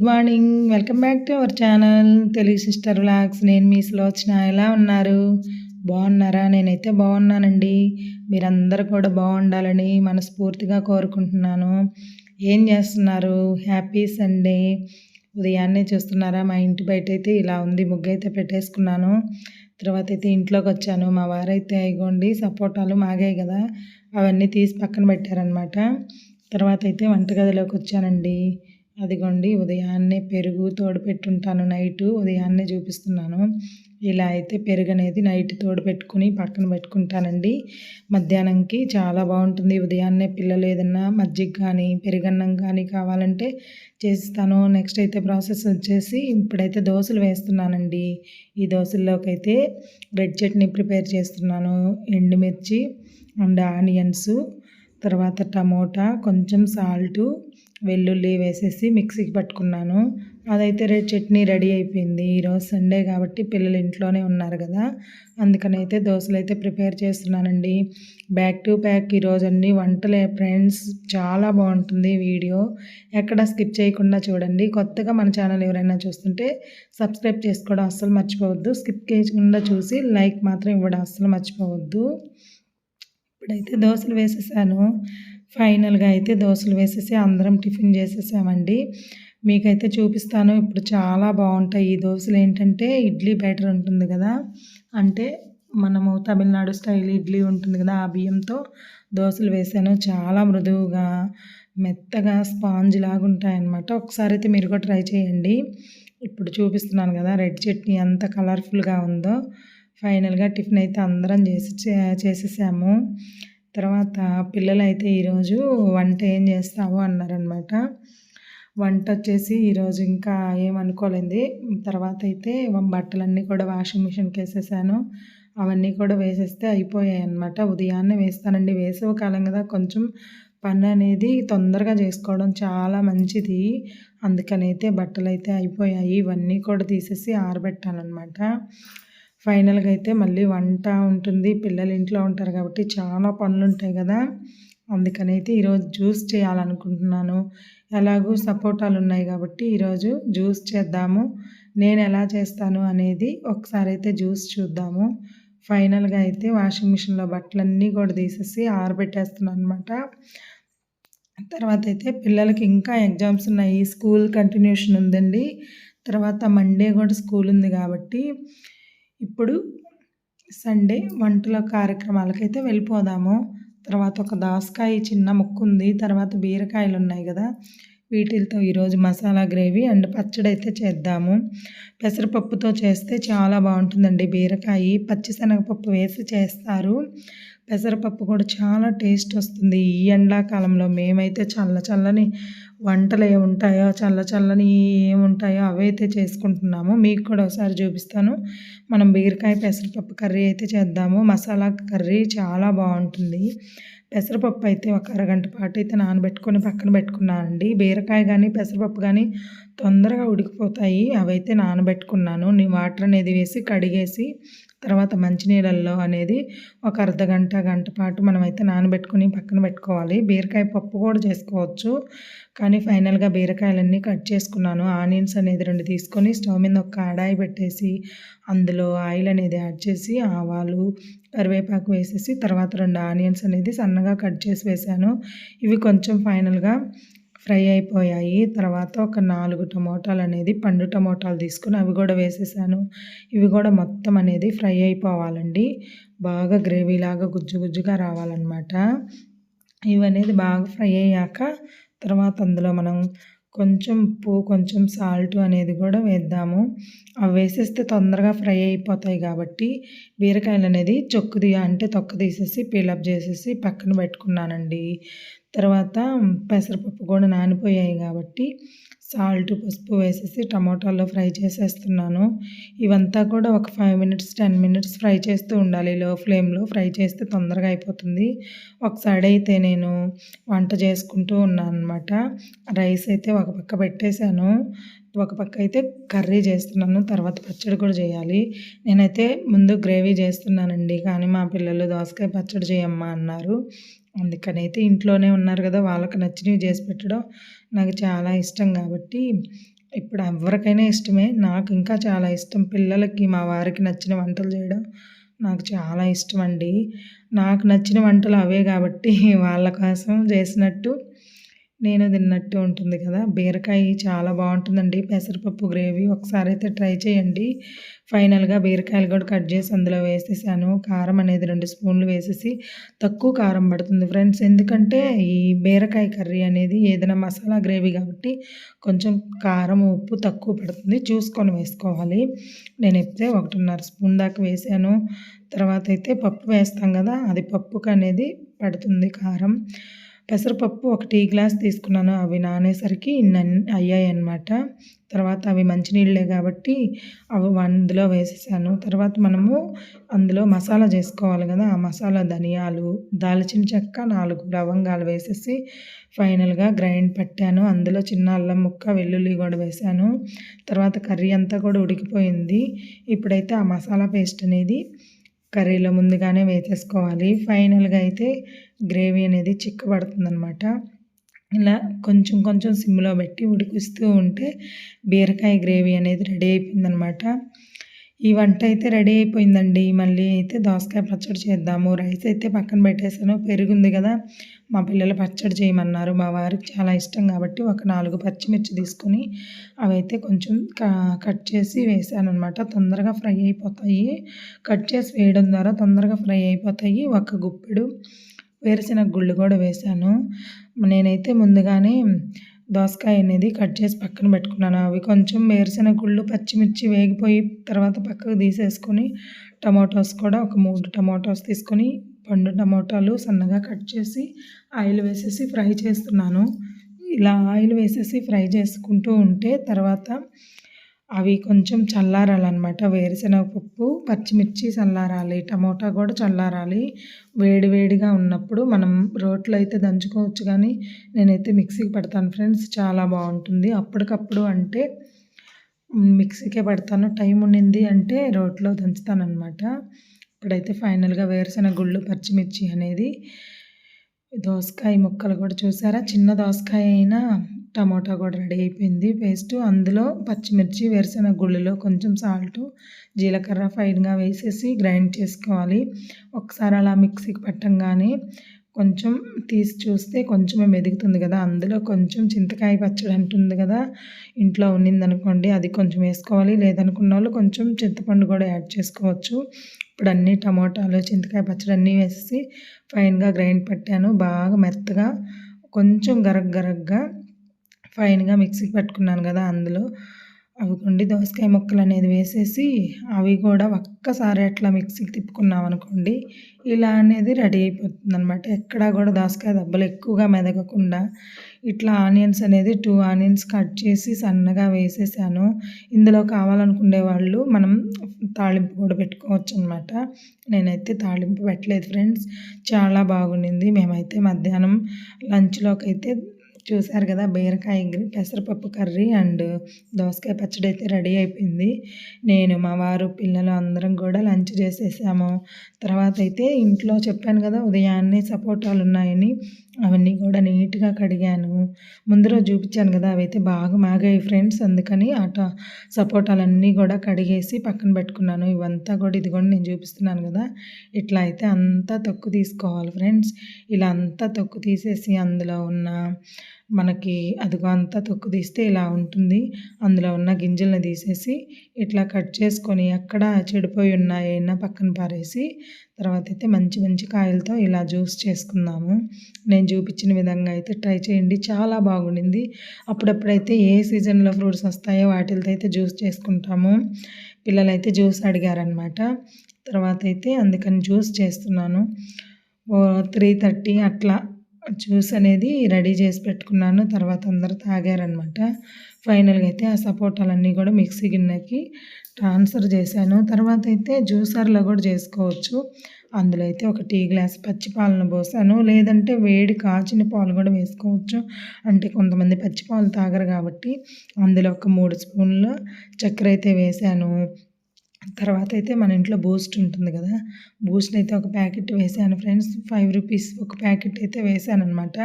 Good morning. Welcome back to our channel. Telugu sister vlogs. నేను మీ వచ్చిన ఎలా ఉన్నారు? బాగున్నారా? నేనైతే బాగున్నానండి. మీరందరూ కూడా బాగుండాలని మనస్ఫూర్తిగా కోరుకుంటున్నాను. ఏం చేస్తున్నారు? Happy Sunday. ఉదయాన్నే చూస్తున్నారా? మా ఇంటి బయట అయితే ఇలా ఉంది. ముగ్గు అయితే పెట్టేసుకున్నాను. తర్వాత అయితే ఇంట్లోకి వచ్చాను. మా వారైతే అయిగోండి సపోటాలు మాగాయి కదా అవన్నీ తీసి పక్కన పెట్టారనమాట తర్వాత అయితే వంటగదిలోకి వచ్చానండి. అదిగోండి ఉదయాన్నే పెరుగు తోడు పెట్టుంటాను నైటు ఉదయాన్నే చూపిస్తున్నాను. ఇలా అయితే పెరుగు అనేది నైట్ తోడు పెట్టుకుని పక్కన పెట్టుకుంటానండి. మధ్యాహ్నంకి చాలా బాగుంటుంది. ఉదయాన్నే పిల్లలు ఏదన్నా మజ్జిగ కానీ పెరుగన్నం కానీ కావాలంటే చేస్తాను. నెక్స్ట్ అయితే ప్రాసెస్ వచ్చేసి ఇప్పుడైతే దోశలు వేస్తున్నానండి. ఈ దోశల్లోకి అయితే రెడ్ చట్నీ ప్రిపేర్ చేస్తున్నాను. ఎండుమిర్చి అండ్ ఆనియన్స్. తర్వాత టమోటా కొంచెం సాల్టు వెల్లుల్లి వేసేసి మిక్సీకి పట్టుకున్నాను. అదైతే రెడ్ చట్నీ రెడీ అయిపోయింది. ఈరోజు సండే కాబట్టి పిల్లలు ఇంట్లోనే ఉన్నారు కదా. అందుకని అయితే దోశలు అయితే ప్రిపేర్ చేస్తున్నానండి. బ్యాక్ టు బ్యాక్ ఈరోజు అన్ని వంటలే. ఫ్రెండ్స్ చాలా బాగుంటుంది వీడియో. ఎక్కడ స్కిప్ చేయకుండా చూడండి. కొత్తగా మన ఛానల్ ఎవరైనా చూస్తుంటే సబ్స్క్రైబ్ చేసుకోవడం అస్సలు మర్చిపోవద్దు. స్కిప్ చేయకుండా చూసి లైక్ మాత్రం ఇవ్వడం అస్సలు మర్చిపోవద్దు. ఇప్పుడైతే దోశలు వేసేసాను. ఫైనల్గా అయితే దోశలు వేసేసి అందరం టిఫిన్ చేసేసామండి. మీకైతే చూపిస్తాను. ఇప్పుడు చాలా బాగుంటాయి ఈ దోశలు. ఏంటంటే ఇడ్లీ బ్యాటర్ ఉంటుంది కదా? అంటే మనము తమిళనాడు స్టైల్ ఇడ్లీ ఉంటుంది కదా ఆ బియ్యంతో దోశలు వేసాను. చాలా మృదువుగా మెత్తగా స్పాంజ్ లాగా ఉంటాయన్నమాట ఒకసారి అయితే మీరు కూడా ట్రై చేయండి. ఇప్పుడు చూపిస్తున్నాను కదా రెడ్ చట్నీ ఎంత కలర్ఫుల్గా ఉందో. ఫైనల్గా టిఫిన్ అయితే అందరం చేసి చేసేసాము. తర్వాత పిల్లలు అయితే ఈరోజు వంట ఏం చేస్తావు అన్నారనమాట వంట వచ్చేసి ఈరోజు ఇంకా ఏమనుకోలేదు తర్వాత అయితే బట్టలన్నీ కూడా వాషింగ్ మిషన్కి వేసేసాను. అవన్నీ కూడా వేసేస్తే అయిపోయాయి అనమాట ఉదయాన్నే వేస్తానండి. వేసవ కాలం కదా కొంచెం పని అనేది తొందరగా చేసుకోవడం చాలా మంచిది. అందుకనైతే బట్టలు అయితే అయిపోయాయి. ఇవన్నీ కూడా తీసేసి ఆరబెట్టానమాట ఫైనల్గా అయితే మళ్ళీ వంట ఉంటుంది. పిల్లలు ఇంట్లో ఉంటారు కాబట్టి చాలా పనులు ఉంటాయి కదా. అందుకని అయితే ఈరోజు జ్యూస్ చేయాలనుకుంటున్నాను. ఎలాగూ సపోటాలు ఉన్నాయి కాబట్టి ఈరోజు జ్యూస్ చేద్దాము. నేను ఎలా చేస్తాను అనేది ఒకసారి అయితే జ్యూస్ చూద్దాము. ఫైనల్గా అయితే వాషింగ్ మిషన్లో బట్టలన్నీ కూడా తీసేసి ఆరబెట్టేస్తున్నాను అనమాట తర్వాత అయితే పిల్లలకి ఇంకా ఎగ్జామ్స్ ఉన్నాయి. స్కూల్ కంటిన్యూషన్ ఉందండి. తర్వాత మండే కూడా స్కూల్ ఉంది కాబట్టి ఇప్పుడు సండే వంటల కార్యక్రమాలకైతే వెళ్ళిపోదాము. తర్వాత ఒక దాసకాయ చిన్న ముక్కు ఉంది తర్వాత బీరకాయలు ఉన్నాయి కదా. వీటితో ఈరోజు మసాలా గ్రేవీ అండ్ పచ్చడి అయితే చేద్దాము. పెసరపప్పుతో చేస్తే చాలా బాగుంటుందండి బీరకాయ. పచ్చిశనగపప్పు వేసి చేస్తారు. పెసరపప్పు కూడా చాలా టేస్ట్ వస్తుంది. ఈ ఎండాకాలంలో మేమైతే చల్ల చల్లని వంటలు ఏముంటాయో చల్ల చల్లని ఏముంటాయో అవైతే చేసుకుంటున్నాము. మీకు కూడా ఒకసారి చూపిస్తాను. మనం బీరకాయ పెసరపప్పు కర్రీ అయితే చేద్దాము. మసాలా కర్రీ చాలా బాగుంటుంది. పెసరపప్పు అయితే ఒక అరగంట పాటు అయితే నానబెట్టుకొని పక్కన పెట్టుకున్నానండి. బీరకాయ కానీ పెసరపప్పు కానీ తొందరగా ఉడికిపోతాయి. అవైతే నానబెట్టుకున్నాను. నీ వాటర్ అనేది వేసి కడిగేసి తర్వాత మంచినీళ్ళల్లో అనేది ఒక అర్ధ గంట గంట పాటు మనమైతే నానబెట్టుకుని పక్కన పెట్టుకోవాలి. బీరకాయ పప్పు కూడా చేసుకోవచ్చు. కానీ ఫైనల్గా బీరకాయలన్నీ కట్ చేసుకున్నాను. ఆనియన్స్ అనేది రెండు తీసుకొని స్టవ్ మీద ఒక కడాయి పెట్టేసి అందులో ఆయిల్ అనేది యాడ్ చేసి ఆవాలు కరివేపాకు వేసేసి తర్వాత రెండు ఆనియన్స్ అనేది సన్నగా కట్ చేసి వేసాను. ఇవి కొంచెం ఫైనల్గా ఫ్రై అయిపోయాయి. తర్వాత ఒక నాలుగు టమోటాలు అనేది పండు టమోటాలు తీసుకుని అవి కూడా వేసేసాను. ఇవి కూడా మొత్తం అనేది ఫ్రై అయిపోవాలండి. బాగా గ్రేవీలాగా గుజ్జు గుజ్జుగా రావాలన్నమాట. ఇవి అనేది బాగా ఫ్రై అయ్యాక తర్వాత అందులో మనం కొంచెం ఉప్పు కొంచెం సాల్ట్ అనేది కూడా వేద్దాము. అవి వేసేస్తే తొందరగా ఫ్రై అయిపోతాయి కాబట్టి బీరకాయలు అనేది చొక్కు అంటే తొక్క తీసేసి పీలప్ చేసేసి పక్కన పెట్టుకున్నానండి. తర్వాత పెసరపప్పు కూడా నానిపోయాయి కాబట్టి సాల్ట్ పసుపు వేసేసి టమాటాల్లో ఫ్రై చేసేస్తున్నాను. ఇవంతా కూడా ఒక five minutes ten minutes fry చేస్తూ ఉండాలి. లో ఫ్లేమ్లో ఫ్రై చేస్తే తొందరగా అయిపోతుంది. ఒకసారి అయితే నేను వంట చేసుకుంటూ ఉన్నాను అనమాట రైస్ అయితే ఒక పక్క పెట్టేశాను. ఒక పక్క అయితే కర్రీ చేస్తున్నాను తర్వాత పచ్చడి కూడా చేయాలి. నేనైతే ముందు గ్రేవీ చేస్తున్నానండి కానీ మా పిల్లలు దోసకాయ పచ్చడి చేయమ్మా అన్నారు. అందుకని అయితే ఇంట్లోనే ఉన్నారు కదా వాళ్ళకి నచ్చినవి చేసి పెట్టడం నాకు చాలా ఇష్టం కాబట్టి ఇప్పుడు ఎవరికైనా ఇష్టమే. నాకు ఇంకా చాలా ఇష్టం. పిల్లలకి మా వారికి నచ్చిన వంటలు చేయడం నాకు చాలా ఇష్టం అండి. నాకు నచ్చిన వంటలు అవే కాబట్టి వాళ్ళ కోసం చేసినట్టు నేను తిన్నట్టు ఉంటుంది కదా. బీరకాయ చాలా బాగుంటుందండి. పెసరపప్పు గ్రేవీ ఒకసారి అయితే ట్రై చేయండి. ఫైనల్గా బీరకాయలు కూడా కట్ చేసి అందులో వేసేసాను. కారం అనేది రెండు స్పూన్లు వేసేసి తక్కువ కారం పడుతుంది ఫ్రెండ్స్. ఎందుకంటే ఈ బీరకాయ కర్రీ అనేది ఏదైనా మసాలా గ్రేవీ కాబట్టి కొంచెం కారం ఉప్పు తక్కువ పడుతుంది. చూసుకొని వేసుకోవాలి. నేను ఎప్పితే ఒకటిన్నర స్పూన్ దాకా వేసాను. తర్వాత అయితే పప్పు వేస్తాం కదా అది పప్పుకు అనేది పడుతుంది కారం. పెసరపప్పు ఒక టీ గ్లాస్ తీసుకున్నాను. అవి నానేసరికి అయ్యాయి అనమాట తర్వాత అవి మంచినీళ్ళే కాబట్టి అవి అందులో వేసేసాను. తర్వాత మనము అందులో మసాలా చేసుకోవాలి కదా ఆ మసాలా ధనియాలు దాల్చిన చెక్క నాలుగు లవంగాలు వేసేసి ఫైనల్గా గ్రైండ్ పట్టాను. అందులో చిన్న అల్లం ముక్క వెల్లుల్లి కూడా వేసాను. తర్వాత కర్రీ అంతా కూడా ఉడికిపోయింది. ఇప్పుడైతే ఆ మసాలా పేస్ట్ అనేది కర్రీలో ముందుగానే వేసేసుకోవాలి. ఫైనల్గా అయితే గ్రేవీ అనేది చిక్కబడుతుందనమాట ఇలా కొంచెం కొంచెం సిమ్లో పెట్టి ఉడికిస్తూ ఉంటే బీరకాయ గ్రేవీ అనేది రెడీ అయిపోయిందనమాట ఈ వంట అయితే రెడీ అయిపోయిందండి. మళ్ళీ అయితే దోసకాయ పచ్చడి చేద్దాము. రైస్ అయితే పక్కన పెట్టేసాను పెరుగుంది కదా మా పిల్లలు పచ్చడి చేయమన్నారు. మా వారికి చాలా ఇష్టం కాబట్టి ఒక నాలుగు పచ్చిమిర్చి తీసుకొని అవైతే కొంచెం కట్ చేసి వేసాను అనమాట తొందరగా ఫ్రై అయిపోతాయి. కట్ చేసి వేయడం ద్వారా తొందరగా ఫ్రై అయిపోతాయి. ఒక గుప్పెడు వేరుశెనగ గుళ్ళు కూడా వేసాను. నేనైతే ముందుగానే దోసకాయ అనేది కట్ చేసి పక్కన పెట్టుకున్నాను. అవి కొంచెం వేరుశెనగ గుళ్ళు పచ్చిమిర్చి వేగిపోయి తర్వాత పక్కకు తీసేసుకొని టమాటోస్ కూడా ఒక మూడు టమాటోస్ తీసుకొని పండు టమాటాలు సన్నగా కట్ చేసి ఆయిల్ వేసేసి ఫ్రై చేస్తున్నాను. ఇలా ఆయిల్ వేసేసి ఫ్రై చేసుకుంటూ ఉంటే తర్వాత అవి కొంచెం చల్లారాలన్నమాట. వేరుశనగపప్పు పచ్చిమిర్చి చల్లారాలి టమోటా కూడా చల్లారాలి. వేడి వేడిగా ఉన్నప్పుడు మనం రోట్లో అయితే దంచుకోవచ్చు కానీ నేనైతే మిక్సీకి పెడతాను ఫ్రెండ్స్ చాలా బాగుంటుంది. అప్పటికప్పుడు అంటే మిక్సీకే పెడతాను. టైం ఉండింది అంటే రోట్లో దంచుతానమాట ఇప్పుడైతే ఫైనల్గా వేరుశనగ గుళ్ళు పచ్చిమిర్చి అనేది దోసకాయ ముక్కలు కూడా చూసారా? చిన్న దోసకాయ అయినా టమాటా కూడా రెడీ అయిపోయింది. పేస్ట్ అందులో పచ్చిమిర్చి వేరుశెనగ గుళ్ళలో కొంచెం సాల్ట్ జీలకర్ర ఫైన్గా వేసేసి గ్రైండ్ చేసుకోవాలి. ఒకసారి అలా మిక్సీకి పెట్టంగానే కొంచెం తీసి చూస్తే కొంచెమే మెదుగుతుంది కదా. అందులో కొంచెం చింతకాయ పచ్చడి అంటుంది కదా. ఇంట్లో ఉన్నిందనుకోండి అది కొంచెం వేసుకోవాలి. లేదనుకున్న వాళ్ళు కొంచెం చింతపండు కూడా యాడ్ చేసుకోవచ్చు. ఇప్పుడు అన్నీ టమోటాలు చింతకాయ పచ్చడి అన్నీ వేసి ఫైన్గా గ్రైండ్ పట్టాను. బాగా మెత్తగా కొంచెం గరగ్ గరగ్గా ఫైన్గా మిక్సీకి పెట్టుకున్నాను కదా అందులో. అవి కొండి దోసకాయ ముక్కలు అనేది వేసేసి అవి కూడా ఒక్కసారి అట్లా మిక్సీకి తిప్పుకున్నాం అనుకోండి ఇలా అనేది రెడీ అయిపోతుంది అనమాట ఎక్కడా కూడా దోసకాయ దెబ్బలు ఎక్కువగా మెదగకుండా ఇట్లా ఆనియన్స్ అనేది టూ ఆనియన్స్ కట్ చేసి సన్నగా వేసేసాను. ఇందులో కావాలనుకునే వాళ్ళు మనం తాళింపు కూడా పెట్టుకోవచ్చు అనమాట నేనైతే తాళింపు పెట్టలేదు ఫ్రెండ్స్. చాలా బాగుండింది. మేమైతే మధ్యాహ్నం లంచ్లోకి అయితే చూసారు కదా బీరకాయ పెసరపప్పు కర్రీ అండ్ దోసకాయ పచ్చడి అయితే రెడీ అయిపోయింది. నేను మా వారు పిల్లలు అందరం కూడా లంచ్ చేసేసాము. తర్వాత అయితే ఇంట్లో చెప్పాను కదా ఉదయాన్నే సపోటాలు ఉన్నాయని అవన్నీ కూడా నీట్గా కడిగాను. ముందు రోజు చూపించాను కదా అవైతే బాగా మాగాయి ఫ్రెండ్స్. అందుకని ఆట సపోటాలన్నీ కూడా కడిగేసి పక్కన పెట్టుకున్నాను. ఇవంతా కూడా ఇది కూడా నేను చూపిస్తున్నాను కదా. ఇట్లా అయితే అంతా తొక్కు తీసుకోవాలి ఫ్రెండ్స్. ఇలా అంతా తొక్కు తీసేసి అందులో ఉన్న మనకి అదిగో అంతా తొక్కు తీస్తే ఇలా ఉంటుంది. అందులో ఉన్న గింజలను తీసేసి ఇట్లా కట్ చేసుకొని ఎక్కడ చెడిపోయి ఉన్నాయైనా పక్కన పారేసి తర్వాత అయితే మంచి మంచి కాయలతో ఇలా జ్యూస్ చేసుకుందాము. నేను చూపించిన విధంగా అయితే ట్రై చేయండి. చాలా బాగుండింది. అప్పుడప్పుడైతే ఏ సీజన్లో ఫ్రూట్స్ వస్తాయో వాటితో అయితే జ్యూస్ చేసుకుంటాము. పిల్లలైతే జ్యూస్ అడిగారనమాట తర్వాత అయితే అందుకని జ్యూస్ చేస్తున్నాను. త్రీ థర్టీ అట్లా జ్యూస్ అనేది రెడీ చేసి పెట్టుకున్నాను. తర్వాత అందరూ తాగారనమాట ఫైనల్గా అయితే ఆ సపోటాలన్నీ కూడా మిక్సీ గిన్నెకి ట్రాన్స్ఫర్ చేశాను. తర్వాత అయితే జ్యూసర్లో కూడా చేసుకోవచ్చు. అందులో అయితే ఒక టీ గ్లాస్ పచ్చి పాలను పోసాను. లేదంటే వేడి కాచిన పాలు కూడా వేసుకోవచ్చు. అంటే కొంతమంది పచ్చి పాలు తాగరు కాబట్టి అందులో ఒక మూడు స్పూన్ల చక్కెర అయితే వేసాను. తర్వాత అయితే మన ఇంట్లో బూస్ట్ ఉంటుంది కదా. బూస్ట్ అయితే ఒక ప్యాకెట్ వేసాను ఫ్రెండ్స్. ఫైవ్ రూపీస్ ఒక ప్యాకెట్ అయితే వేసాను అనమాట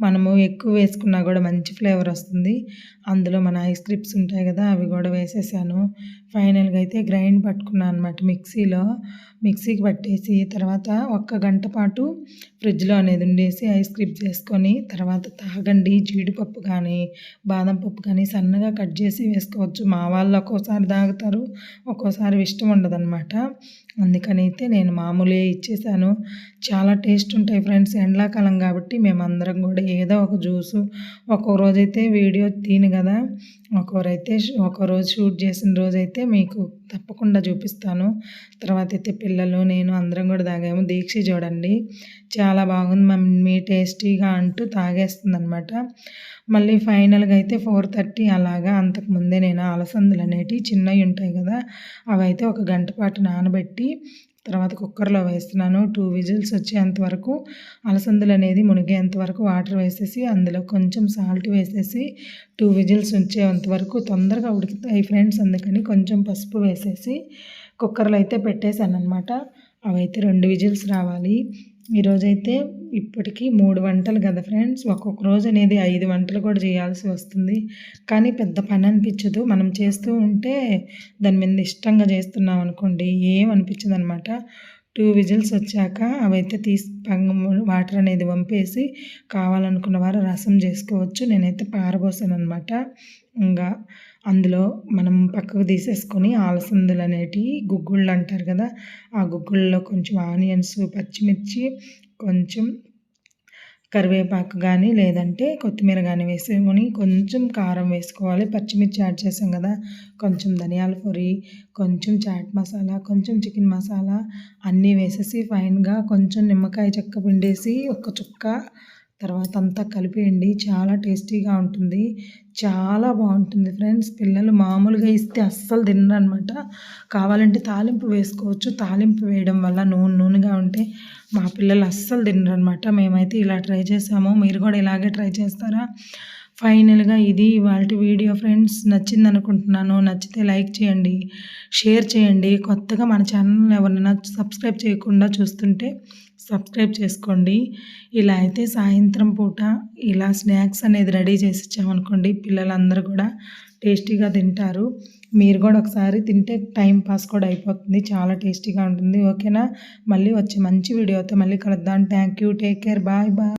మనము ఎక్కువ వేసుకున్నా కూడా మంచి ఫ్లేవర్ వస్తుంది. అందులో మన ఐస్ క్రిప్స్ ఉంటాయి కదా అవి కూడా వేసేసాను. ఫైనల్గా అయితే గ్రైండ్ పట్టుకున్నాను అనమాట మిక్సీలో. మిక్సీకి పట్టేసి తర్వాత ఒక్క గంట పాటు ఫ్రిడ్జ్లో అనేది ఉండేసి ఐస్ క్రీమ్ చేసుకొని తర్వాత తాగండి. జీడిపప్పు కానీ బాదం పప్పు కానీ సన్నగా కట్ చేసి వేసుకోవచ్చు. మా వాళ్ళు ఒక్కోసారి తాగుతారు ఒక్కోసారి ఇష్టం ఉండదన్నమాట. అందుకని అయితే నేను మామూలే ఇచ్చేసాను. చాలా టేస్ట్ ఉంటాయి ఫ్రెండ్స్ ఎండాకాలం కాబట్టి మేమందరం కూడా ఏదో ఒక జ్యూసు ఒక్కో రోజైతే వీడియో తీను కదా. ఒక్కోరైతే ఒక రోజు షూట్ చేసిన రోజైతే మీకు తప్పకుండా చూపిస్తాను. తర్వాత అయితే పిల్లలు నేను అందరం కూడా తాగాము. దీక్ష చూడండి. చాలా బాగుంది మమ్మీ టేస్టీగా అంటూ తాగేస్తుంది అనమాట మళ్ళీ ఫైనల్గా అయితే ఫోర్ థర్టీ అలాగా అంతకుముందే నేను అలసందులు అనేటివి చిన్నవి ఉంటాయి కదా అవైతే ఒక గంట పాటు నానబెట్టి తర్వాత కుక్కర్లో వేస్తున్నాను. టూ విజిల్స్ వచ్చేంత వరకు అలసందులు అనేది మునిగేంత వరకు వాటర్ వేసేసి అందులో కొంచెం సాల్ట్ వేసేసి టూ విజిల్స్ వచ్చేంత వరకు తొందరగా ఉడుకుతాయి ఫ్రెండ్స్ అందుకని కొంచెం పసుపు వేసేసి కుక్కర్లో అయితే పెట్టేశాను అనమాట అవైతే రెండు విజిల్స్ రావాలి. ఈరోజైతే ఇప్పటికీ మూడు వంటలు కదా ఫ్రెండ్స్? ఒక్కొక్క రోజు అనేది ఐదు వంటలు కూడా చేయాల్సి వస్తుంది. కానీ పెద్ద పని అనిపించదు. మనం చేస్తూ ఉంటే దాని మీద ఇష్టంగా చేస్తున్నాం అనుకోండి ఏం అనిపించదు అనమాట టూ విజిల్స్ వచ్చాక అవైతే తీసి వాటర్ అనేది వంపేసి కావాలనుకున్న వారు రసం చేసుకోవచ్చు. నేనైతే పారబోసాను అనమాట ఇంకా అందులో మనం పక్కకు తీసేసుకొని ఆలసందులు అనేటివి గుగ్గుళ్ళు అంటారు కదా ఆ గుగ్గుళ్ళలో కొంచెం ఆనియన్స్ పచ్చిమిర్చి కొంచెం కరివేపాకు కానీ లేదంటే కొత్తిమీర కానీ వేసుకొని కొంచెం కారం వేసుకోవాలి. పచ్చిమిర్చి యాడ్ చేసాం కదా కొంచెం ధనియాల పొడి కొంచెం చాట్ మసాలా కొంచెం చికెన్ మసాలా అన్నీ వేసేసి ఫైన్గా కొంచెం నిమ్మకాయ చెక్క పిండేసి ఒక చుక్క తర్వాత అంతా కలిపేయండి. చాలా టేస్టీగా ఉంటుంది. చాలా బాగుంటుంది ఫ్రెండ్స్. పిల్లలు మామూలుగా ఇస్తే అస్సలు తినరనమాట కావాలంటే తాలింపు వేసుకోవచ్చు. తాలింపు వేయడం వల్ల నూనె నూనెగా ఉంటే మా పిల్లలు అస్సలు తినరనమాట మేమైతే ఇలా ట్రై చేసాము. మీరు కూడా ఇలాగే ట్రై చేస్తారా? ఫైనల్గా ఇది ఇవాళ వీడియో ఫ్రెండ్స్. నచ్చింది అనుకుంటున్నాను నచ్చితే లైక్ చేయండి షేర్ చేయండి. కొత్తగా మన ఛానల్ ఎవరైనా సబ్స్క్రైబ్ చేయకుండా చూస్తుంటే సబ్స్క్రైబ్ చేసుకోండి. ఇలా అయితే సాయంత్రం పూట ఇలా స్నాక్స్ అనేది రెడీ చేసి ఇచ్చామనుకోండి పిల్లలందరూ కూడా టేస్టీగా తింటారు. మీరు కూడా ఒకసారి తింటే టైం పాస్ కూడా అయిపోతుంది. చాలా టేస్టీగా ఉంటుంది. ఓకేనా? మళ్ళీ వచ్చే మంచి వీడియోతో మళ్ళీ కలుద్దాం. Thank you take care bye bye